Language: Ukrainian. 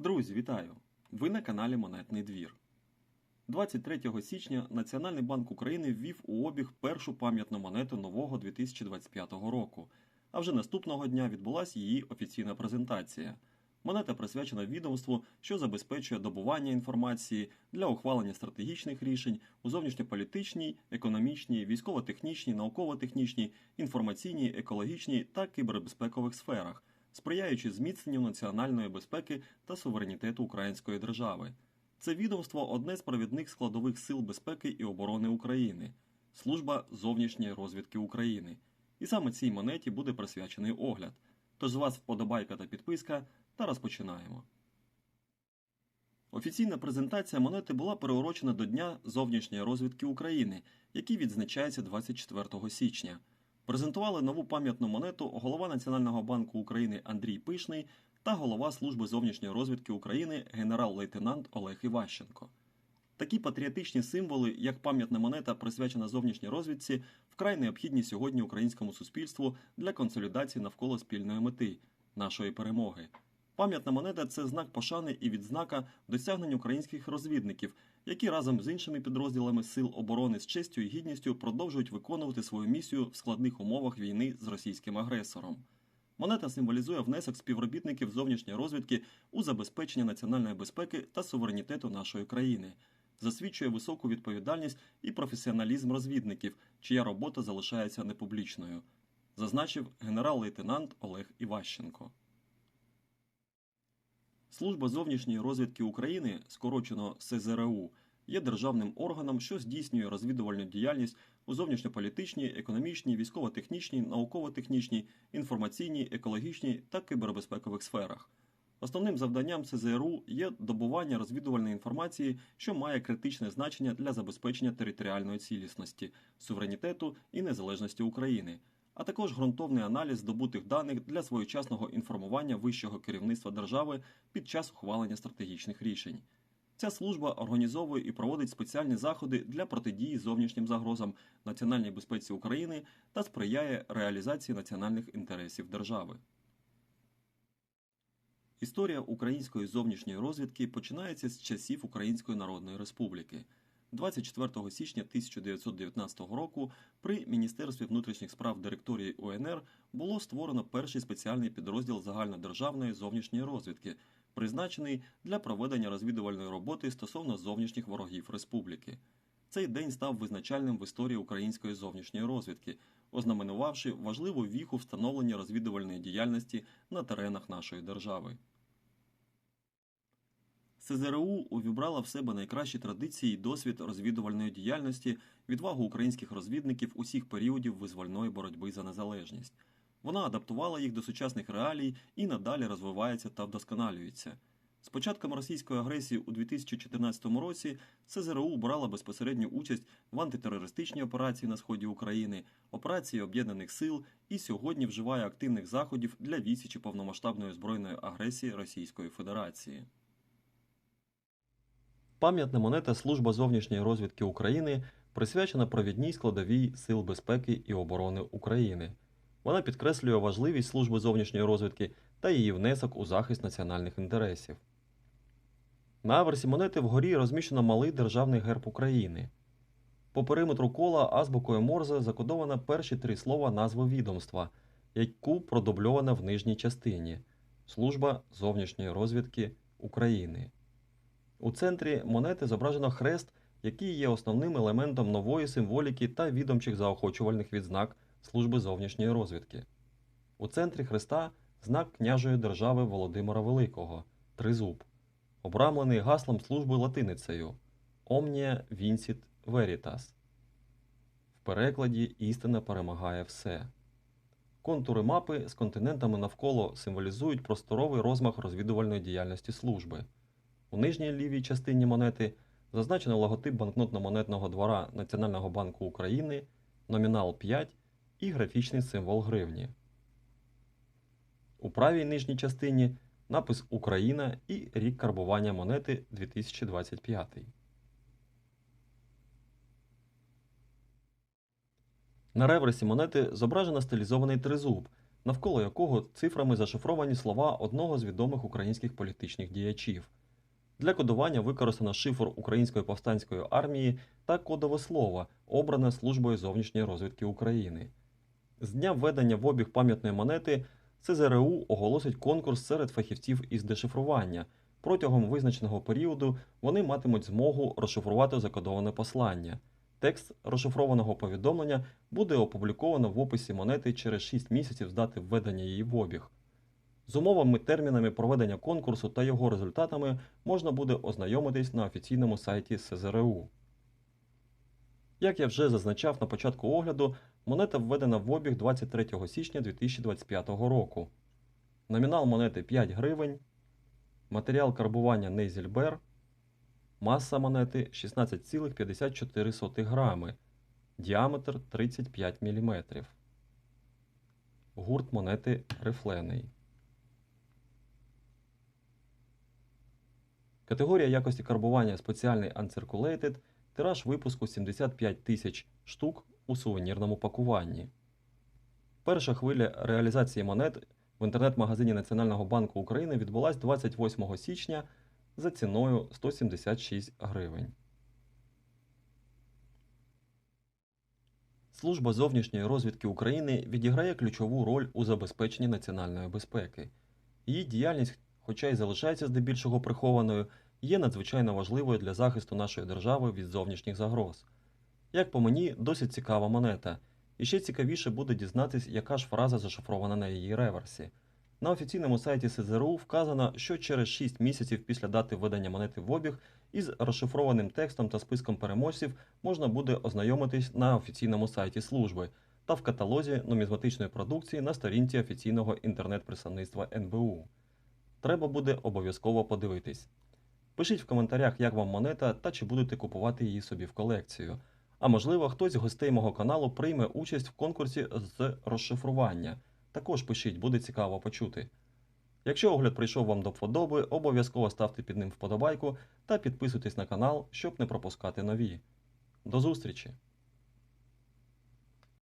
Друзі, вітаю! Ви на каналі Монетний двір. 23 січня Національний банк України ввів у обіг першу пам'ятну монету нового 2025 року. А вже наступного дня відбулася її офіційна презентація. Монета присвячена відомству, що забезпечує добування інформації для ухвалення стратегічних рішень у зовнішньополітичній, економічній, військово-технічній, науково-технічній, інформаційній, екологічній та кібербезпекових сферах, сприяючи зміцненню національної безпеки та суверенітету української держави. Це відомство одне з провідних складових сил безпеки і оборони України, служба зовнішньої розвідки України. І саме цій монеті буде присвячений огляд. Тож з вас вподобайка та підписка, та розпочинаємо. Офіційна презентація монети була переурочена до Дня зовнішньої розвідки України, який відзначається 24 січня. Презентували нову пам'ятну монету голова Національного банку України Андрій Пишний та голова Служби зовнішньої розвідки України генерал-лейтенант Олег Іващенко. Такі патріотичні символи, як пам'ятна монета, присвячена зовнішній розвідці, вкрай необхідні сьогодні українському суспільству для консолідації навколо спільної мети нашої перемоги. Пам'ятна монета це знак пошани і відзнака досягнень українських розвідників, які разом з іншими підрозділами сил оборони з честю і гідністю продовжують виконувати свою місію в складних умовах війни з російським агресором. Монета символізує внесок співробітників зовнішньої розвідки у забезпечення національної безпеки та суверенітету нашої країни, засвідчує високу відповідальність і професіоналізм розвідників, чия робота залишається непублічною, зазначив генерал-лейтенант Олег Іващенко. Служба зовнішньої розвідки України, скорочено СЗРУ, є державним органом, що здійснює розвідувальну діяльність у зовнішньополітичній, економічній, військово-технічній, науково-технічній, інформаційній, екологічній та кібербезпекових сферах. Основним завданням СЗРУ є добування розвідувальної інформації, що має критичне значення для забезпечення територіальної цілісності, суверенітету і незалежності України, а також ґрунтовний аналіз здобутих даних для своєчасного інформування вищого керівництва держави під час ухвалення стратегічних рішень. Ця служба організовує і проводить спеціальні заходи для протидії зовнішнім загрозам національній безпеці України та сприяє реалізації національних інтересів держави. Історія української зовнішньої розвідки починається з часів Української Народної Республіки. 24 січня 1919 року при Міністерстві внутрішніх справ директорії УНР було створено перший спеціальний підрозділ загальнодержавної зовнішньої розвідки, призначений для проведення розвідувальної роботи стосовно зовнішніх ворогів республіки. Цей день став визначальним в історії української зовнішньої розвідки, ознаменувавши важливу віху встановлення розвідувальної діяльності на теренах нашої держави. СЗРУ увібрала в себе найкращі традиції досвід розвідувальної діяльності, відвагу українських розвідників усіх періодів визвольної боротьби за незалежність. Вона адаптувала їх до сучасних реалій і надалі розвивається та вдосконалюється. З початком російської агресії у 2014 році СЗРУ брала безпосередню участь в антитерористичній операції на сході України, операції Об'єднаних сил і сьогодні вживає активних заходів для відсічі повномасштабної збройної агресії Російської Федерації. Пам'ятна монета Служба зовнішньої розвідки України присвячена провідній складовій Сил безпеки і оборони України. Вона підкреслює важливість служби зовнішньої розвідки та її внесок у захист національних інтересів. На аверсі монети вгорі розміщено малий державний герб України. По периметру кола азбукою Морзе закодовано перші три слова назви відомства, яку продубльовано в нижній частині Служба зовнішньої розвідки України. У центрі монети зображено хрест, який є основним елементом нової символіки та відомчих заохочувальних відзнак Служби зовнішньої розвідки. У центрі хреста знак княжої держави Володимира Великого Тризуб, обрамлений гаслом служби латиницею Omnia Vincit Veritas. В перекладі істина перемагає все. Контури мапи з континентами навколо символізують просторовий розмах розвідувальної діяльності служби. У нижній лівій частині монети зазначено логотип банкнотно-монетного двора Національного банку України, номінал 5 і графічний символ гривні. У правій нижній частині напис Україна і рік карбування монети 2025. На реверсі монети зображено стилізований тризуб, навколо якого цифрами зашифровані слова одного з відомих українських політичних діячів. Для кодування використано шифр Української повстанської армії та кодове слово, обране службою зовнішньої розвідки України. З дня введення в обіг пам'ятної монети ЦЗРУ оголосить конкурс серед фахівців із дешифрування. Протягом визначеного періоду вони матимуть змогу розшифрувати закодоване послання. Текст розшифрованого повідомлення буде опубліковано в описі монети через 6 місяців з дати введення її в обіг. З умовами термінами проведення конкурсу та його результатами можна буде ознайомитись на офіційному сайті СЗРУ. Як я вже зазначав на початку огляду, монета введена в обіг 23 січня 2025 року. Номінал монети 5 гривень, матеріал карбування Нейзельбер, маса монети 16,54 грами, діаметр 35 мм. Гурт монети рифлений. Категорія якості карбування спеціальний Uncirculated, тираж випуску 75 тисяч штук у сувенірному пакуванні. Перша хвиля реалізації монет в інтернет-магазині Національного банку України відбулась 28 січня за ціною 176 гривень. Служба зовнішньої розвідки України відіграє ключову роль у забезпеченні національної безпеки. Її діяльність, хоча й залишається здебільшого прихованою, є надзвичайно важливою для захисту нашої держави від зовнішніх загроз. Як по мені, досить цікава монета, і ще цікавіше буде дізнатись, яка ж фраза зашифрована на її реверсі. На офіційному сайті СЗРУ вказано, що через 6 місяців після дати введення монети в обіг із розшифрованим текстом та списком переможців можна буде ознайомитись на офіційному сайті служби та в каталозі нумізматичної продукції на сторінці офіційного інтернет-представництва НБУ. Треба буде обов'язково подивитись. Пишіть в коментарях, як вам монета та чи будете купувати її собі в колекцію. А можливо, хтось з гостей мого каналу прийме участь в конкурсі з розшифрування. Також пишіть, буде цікаво почути. Якщо огляд прийшов вам до вподоби, обов'язково ставте під ним вподобайку та підписуйтесь на канал, щоб не пропускати нові. До зустрічі!